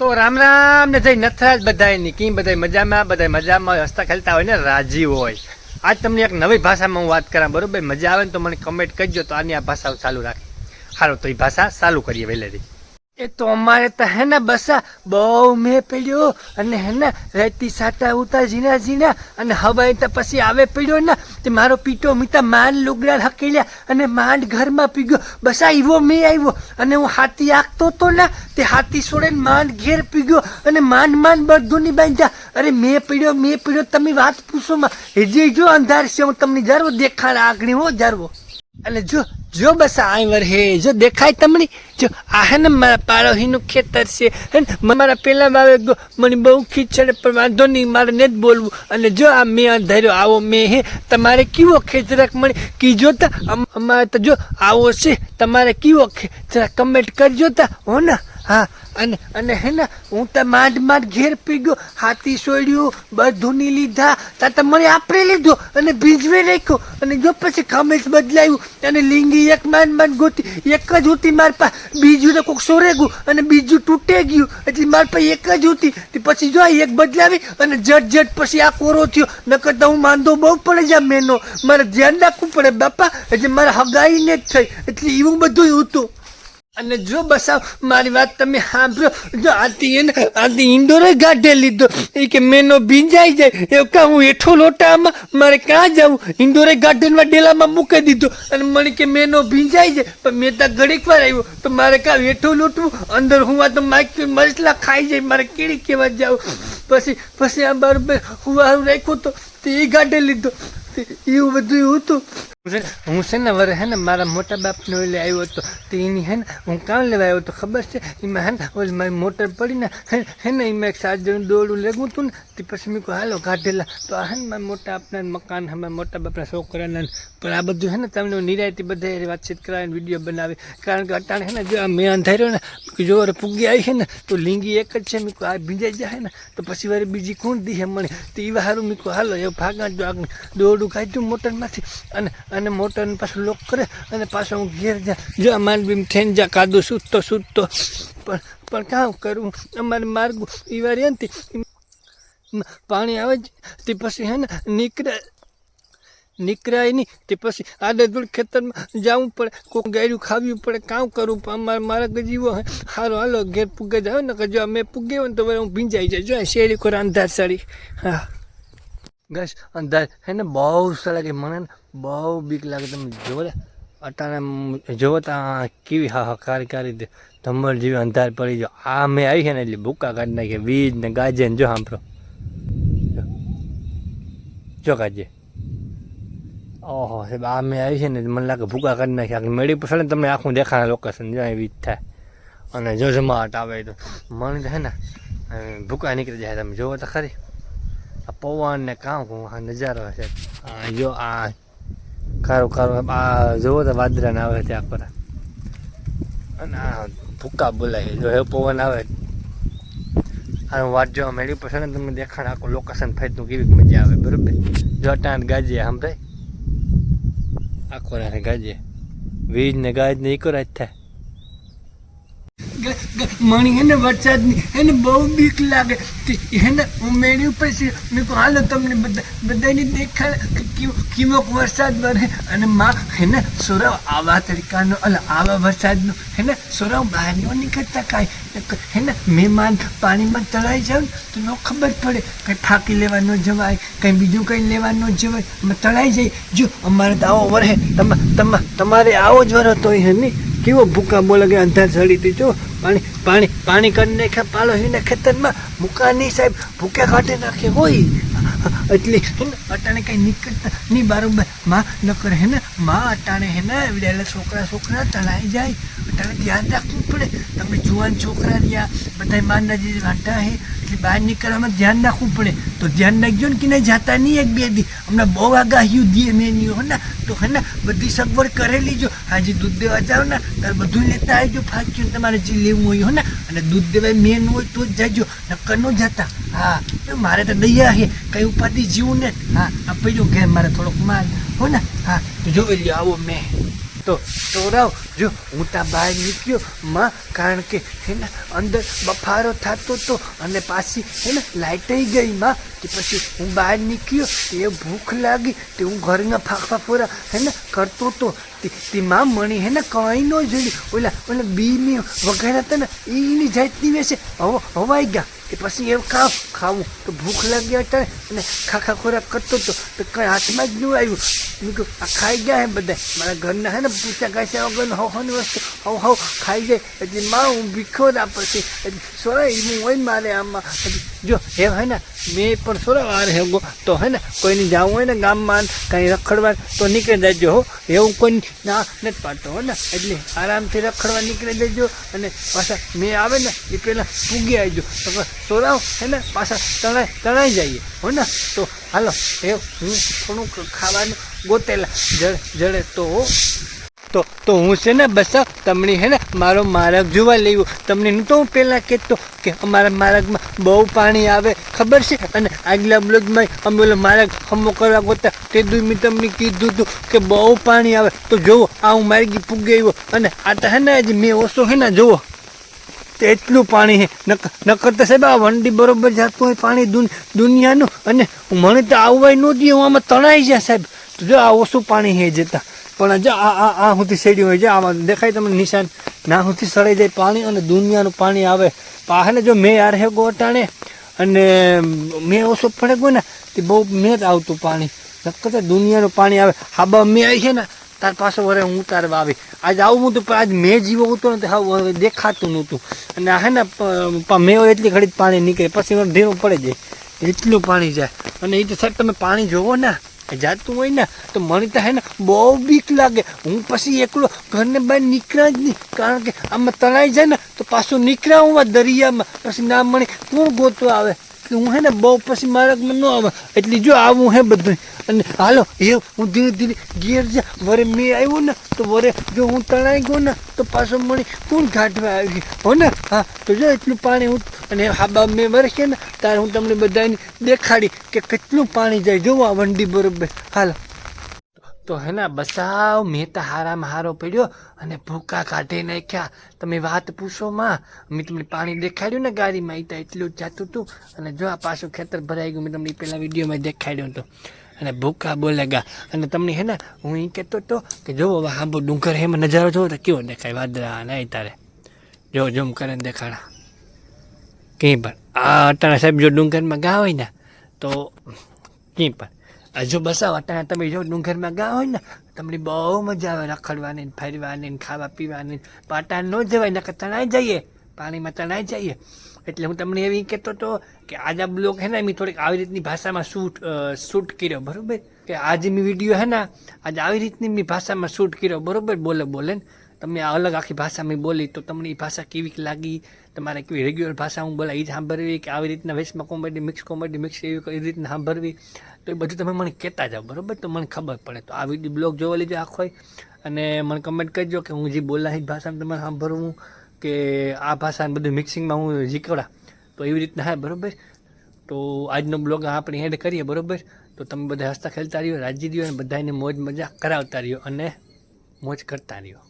તો રામ રામ ને જય નથરાજ, બધાય કેમ બધા મજામાં, બધાય મજામાં હસતા ખેલતા હોય ને રાજી હોય. આજ તમને એક નવી ભાષામાં હું વાત કરા બરોબર? મજા આવે ને તો મને કમેન્ટ કરજો, તો આની આ ભાષા ચાલુ રાખી. સારું તો એ ભાષા ચાલુ કરીએ વહેલેથી. એ તો અમારે તો હે ને બસા બહુ મેં પડ્યો અને હે ને રેતી સાટા ઉતા ઝીણા ઝીણા અને હવે તો પછી આવે પડ્યો ને તે મારો પીટો મીતા માંડ લુગડા હકેલ્યા અને માંડ ઘરમાં પીગ્યો બસા એવો મેં આવ્યો અને હું હાથી આંકતો તો ને તે હાથી છોડે માંડ ઘેર પી ગયો અને માંડ માંડ બધું ની બાંધ્યા. અરે મેં પીડ્યો મેં પીડ્યો, તમે વાત પૂછો માં. હજી જો અંધાર છે, હું તમને જારવો દેખાડ, આગળ હો જારવો અને જો જો બસ આઈવર હે, જો દેખાય તમને? જો આ હે ને મારા પાડોહીનું ખેતર છે. હે ને મારા પહેલાં ગયો મને બહુ ખીચડે, પણ વાંધો નહીં, મારે નથી બોલવું. અને જો આ મેં અંધાર્યો આવો મેં હે, તમારે કેવો ખેતરક મને કીજો તા અમારે તો જો આવો છે, તમારે કેવો ખેતરાક કમેન્ટ કરજો તા. હો ને? હા. અને અને હે ને, હું તો માંડ માંડ ઘેર પી ગયો, હાથી સોડ્યું બધું ની લીધા તા તો મને આપણે લીધો અને ભીજવે નાખ્યો અને જો પછી ખમેસ બદલાયું, અને લીંગી એક માંડ માંડ ગોતી, એક જ ઉતી માર પાસે બીજું તો કોઈક સોરે ગયું, અને બીજું તૂટે ગયું. એટલે માર પાસે એક જ ઉતી. તે પછી જો એક બદલાવી, અને જટ જટ પછી આ કોરો થયો. નકર તો હું માંદો બહુ પડે જા મેનો. મારે ધ્યાન રાખવું પડે બાપા. એટલે મારે હગાઈને જ થઈ. એટલે એવું બધું હતું. અને જો બસાવ મારી વાત તમે સાંભળો, જો આથી એને આથી ઇન્ડોરે ગાઢે લીધો. એ કે મેનો ભીંજાઈ જાય. એવું કા હું એઠો લોટામાં, મારે ક્યાં જવું? ઇન્ડોરે ગાર્ડનમાં ડેલામાં મૂકી દીધો. અને મને કે મેનો ભીંજાઈ જાય. પણ મેં ત્યાં ઘડીક વાર આવ્યો. તો મારે કાં હેઠો લોટવું? અંદર હું આ તો માઇક મસલા ખાઈ જાય. મારે કેળી કહેવા જાવ? પછી પછી આ બાર હું રાખ્યું તો તે એ ગાઢે લીધો. એવું બધું હતું. હું છે ને- વરે હે ને મારા મોટા બાપનો એટલે આવ્યો હતો. તો એની હે ને હું કામ લેવા આવ્યો હતો ખબર છે? એમાં હે ને, ઓલી મારી મોટર પડીને હે- ને એમાં એક સાત જણ દોડું લેવું હતું ને, તે પછી મેં કહું હાલો, કાઢેલા. તો આ હે ને મારા મોટા આપના મકાન અમારા મોટા બાપના છોકરાના પણ આ બધું હે ને તમને નિરાયતી બધા વાતચીત કરાવીને વીડિયો બનાવે. કારણ કે અટાણે હે ને જો મેં અંધાર્યો ને જો વરે પૂગી આવી છે ને, તો લીંગી એક જ છે. મેં કહું આ ભીંજાઈ જાય ને. તો પછી વારે બીજી કોણ દી મને? તો એ હારું મેં કહું હાલો, એ ભાગા જો આગળ દોરડું કાઢ્યું મોટરમાંથી. અને અને મોટરને પાછું લોક કરે અને પાછો હું ઘેર જા. જો આ માંડવી થઈને જા, કાદો સૂતતો સૂતતો પણ પણ કામ કરું? અમારે માર્ગ એ વાર એમ પાણી આવે જ, તે પછી હે ને નીકળે. નીકળાય નહીં, તે પછી આડે દૂર ખેતરમાં જવું પડે. કોઈ ગાયરું ખાવ્યું પડે. કામ કરવું પણ અમારે મારા જીવો હે. હારો હાલો, ઘેર પૂગે જાવ ને કે જો મેં પૂગે હોય ને, તો હું ભીંજાઈ જાય જો શેરી કોર અંધાર સાડી હા. ગસ અંધાર હે ને બહુ સારા કે મને બહુ બીક લાગે તમે જોવો ને અટાણે જોવો તો આ કેવી હા હા કારી કારી દે. ધમર જેવી અંધાર પડી જો આ મેં આવી છે ને એટલે ભૂકા કાઢી નાખે. વીજ ને ગાજે ને જો સાંભળો. જો. જો ગાજે. ઓહો સાહેબ આ મેં આવી છે ને મને લાગે ભૂકા કાઢી નાખે. આખી મેળી પછી ને તમને આખું દેખાય લોકેશન જો એવી જ થાય. અને જો જમાટ આવે તો મને તો હે ને અ, ભૂકા નીકળી જાય. તમે જોવો તો ખરી. આ પવન ને કામ કરું આ નજારો છે. આ જો આ ખારું કારો આ જુઓ તો વાદરા ને આવે ત્યાં પર. અને આ ભૂકા બોલાય, જો હે પવન આવે. આનું વાત જોવા મેળી પછી ને તમને દેખાણ આખું લોકેશન ફેરતું કેવી મજા આવે, બરોબર? જો અટાણ ગાજીએ સંભળાય આખો રાતે ગાજીએ વીજ ને ગાજ ને ઈકો રાત થાય. મણી હે ને વરસાદની એને બહુ બીક લાગે. તે હે ને હું મેળી ઉપર મેં કહું હાલો તમને બધા બધાની દેખાડે કે કેવો વરસાદ વરે અને માં હે ને સોરાવ આવા તરીકાનો, અલ આવા વરસાદનો, હે ને સોરાવ બહાર ન નીકળતા કાંઈ. હે ને મહેમાન પાણીમાં તળાઈ જાવ તો ન ખબર પડે કંઈ ફાંકી લેવા ન જવાય, કંઈ બીજું કંઈ લેવા ન જવાય. અમે તળાઈ જાય જો, અમારે તો આવો વરે તમે તમારે આવો જ વરો તો હે નહીં કેવો ભૂકા બોલે કે અંધાર ચડી હતી પાણી પાણી પાણી કરી નાખે પાલો હીને ખેતરમાં મુકાની સાહેબ ભૂકે કાઢી નાખે હોય. એટલે અટાણે કઈ નીકળતા નહીં, બારોબરમાં ન કરે હે ને, માં અટાણે હે ને એટલે છોકરા છોકરા તણાઈ જાય. અટાણે ધ્યાન રાખવું પડે. તમે જુવાન છોકરા રહ્યા બધા માના જે વાંટા હે એટલે બહાર નીકળવામાં ધ્યાન રાખવું પડે. તો ધ્યાન રાખજો ને કે નહીં જાતા નહીં એક બે દી. હમણાં બહુ આગાહ્યું દીએ મેન્યુ હો ને. તો હે ને, બધી સગવડ કરેલી જો હાજી દૂધ દેવા જાઓ ને ત્યારે બધું લેતા આવજો, ફાક્યું તમારે જે લેવું હોય હો ને. અને દૂધ દેવાય મેન હોય તો જ જાજો નક્કર ન જતા. હા, તો મારે તો દયા છે કઈ ઉપાધિ જીવું ને. હા, આ પડ્યો કે મારે થોડોક માલ. હો ને. હા, તો જોઈ લ્યો આવો મેં. તો સોરાવ જો હું ત્યાં બહાર નીકળ્યો માં, કારણ કે હે અંદર બફારો થતો હતો અને પાછી હે ને લાઇટઈ ગઈ માં, કે પછી હું બહાર નીકળ્યો, તે ભૂખ લાગી, તે હું ઘરના ફાંફા ફોરા હે ને, કરતો હતો તે માં મણી હે ને કંઈ ન જોઈ ઓલા ઓલા બીની વગેરે હતા ને એની જાતની વેસે હવા, હવાઈ ગયા, કે પછી એવું ખાવ ખાવું. તો ભૂખ લાગી હતા અને ખાખા ખોરાક કરતો હતો તો કંઈ હાથમાં જ ન આવ્યું. મેં કહ્યું આ ખાઈ ગયા હે બધા મારા ઘરના હે ને પૂછા કાંઈ વગરનું હવની વસ્તુ. હવ હવ ખાઈ જાય. એટલે માં, હું ભીખો ના પછી સોરા હું હોય ને મારે આમાં. જો, હે હે ને, મેં પણ સોરા વાર હેગો તો હે ને, કોઈને જવું હોય ને ગામમાં, કાંઈ રખડવા, તો નીકળી દેજો હો. એવું કોઈ ના, નથી પાડતો હો ને. એટલે આરામથી રખડવા નીકળી દેજો અને પાછા મેં આવે ને, એ પહેલાં પૂગી આવજો. તો સોરાવ, હે ને, પાછા તણાઈ તણાઈ જઈએ. હો ને? તો હાલો, એ હું થોડુંક ખાવાનું ગોતેલા. જડે જડે તો તો તો હું છે ને બસ, તમને હે ને મારો માર્ગ જોવા લેવું તમને નહોતો હું પહેલાં કહેતો કે અમારા માર્ગમાં બહુ પાણી આવે, ખબર છે? અને આગલા બ્લોગમાં અમે ઓલો માર્ગ હમો કરવા ગોતા. તે દુ મેં તમને કીધું હતું કે બહુ પાણી આવે. તો જુઓ, આ હું માર્ગી પૂગી આવ્યો. અને આ તો હે ને હજી મેં ઓછો હે ને, જુઓ. તો એટલું પાણી છે. નકર તો સાહેબ આ વંડી બરોબર જતું હોય પાણી દુન, દુનિયાનું. અને મને તો આવવાય નહોતી હું આમાં તણાઈ જાય સાહેબ. તો જો આ ઓછું પાણી છે જતા? પણ જો આ આ આ સુધી સેડી હોય છે આમાં દેખાય તમને નિશાન? ના સુધી સડાઈ જાય પાણી અને દુનિયાનું પાણી આવે. પાહને જો મેં યાર હે ગોટાણે અને મેં ઓછો પડે ગયો ને તે બહુ મેં જ આવતું પાણી. નક્કર દુનિયાનું પાણી આવે. હાબા મેં આવી છે ને તાર પાછો વરે હું તારે વાવી આજ આવું હતું પણ આજ મેં જીવો હતો ને હવે દેખાતું નહોતું. અને હે ને મેં એટલી ઘડી પાણી નીકળે, પછી ધીરું પડે જાય. એટલું પાણી જાય. અને એ તો સાહેબ તમે પાણી જોવો ને જાતું હોય ને, તો મને તો હે ને બહુ બીક લાગે. હું પછી એકલો ઘરને બહાર નીકળ્યા જ નહીં. કારણ કે આમાં તણાઈ જાય ને, તો પાછું નીકળ્યા હું દરિયામાં. પછી ના મને કોણ ગોતવા આવે? કે હું હે ને બહુ પછી મારા ન આવે. એટલે જો આવું હે બધું. અને હાલો, એ હું ધીરે ધીરે ઘેર જા. વરે મેં આવ્યો ને, તો વરે જો હું તણાઈ ગયો ને, તો પાછો મળી કોણ ઘાટવા આવી હો ને? હા, તો જો એટલું પાણી હું અને હાબા મેં વરસે ને ત્યારે હું તમને બધાને દેખાડી કે કેટલું પાણી જાય. જોવા વંડી બરોબર. હાલો. તો હે ને બસાવ મેં તો હારામાં હારો પડ્યો અને ભૂકા કાઢી નાખ્યા. તમે વાત પૂછો માં. મેં તમને પાણી દેખાડ્યું ને ગાડીમાં એ તો એટલું જ જતું હતું અને જો આ પાછું ખેતર ભરાઈ ગયું, મેં તમને પહેલાં વિડીયોમાં દેખાડ્યું હતું. અને ભૂકા બોલેગા અને તમને હે ને, હું એ કહેતો હતો કે જો આંબો ડુંગર એમાં નજારો જોવો તો કેવો દેખાય? વાદળા અને એ તારે. જો ઝૂમ કરીને દેખાડા. કંઈ પણ. આ અટાણા સાહેબ જો ડુંગરમાં ગા હોય ને, તો કંઈ પણ. આ જો બસાવ અટાણે તમે જો ડુંગરમાં ગયા હોય ને, તમને બહુ મજા આવે રખડવાની ફરવાની ખાવા પીવાની પાટા ન જવાય, નકર તણાઈ જઈએ, પાણીમાં તણાઈ જઈએ. એટલે હું તમને એવી કહેતો હતો કે આજે આ બ્લોગ હે ને, મેં થોડીક આવી રીતની ભાષામાં શૂટ શૂટ કર્યો, બરાબર? કે આજે મેં વીડિયો હે ને, આજે આવી રીતની મેં ભાષામાં શૂટ કર્યો, બરાબર? બોલે બોલે ને. તમે આ અલગ આખી ભાષા મેં બોલી, તો તમને એ ભાષા કેવીક લાગી? તમારે કેવી રેગ્યુલર ભાષા હું બોલા એ જ સાંભળવી કે આવી રીતના વેસ્ટમાં કોમેડી મિક્સ કોમેડી મિક્સ એવી કઈ રીતના સાંભળવી? તો એ બધું તમે મને કહેતા જાઓ, બરોબર? તો મને ખબર પડે. તો આ વીડિયો બ્લોગ જોવા લીધો આખો અને મને કમેન્ટ કરજો કે હું જે બોલા એ ભાષામાં તમારે સાંભળવું કે આ ભાષા બધું મિક્સિંગમાં હું શીખવડા. તો એવી રીતના હા, બરોબર? તો આજનો બ્લોગ આપણે એડ કરીએ, બરોબર? તો તમે બધા હસતા ખેલતા રહ્યો, રાજી રહ્યો અને બધાને મોજ મજા કરાવતા રહ્યો અને મોજ કરતા રહ્યો.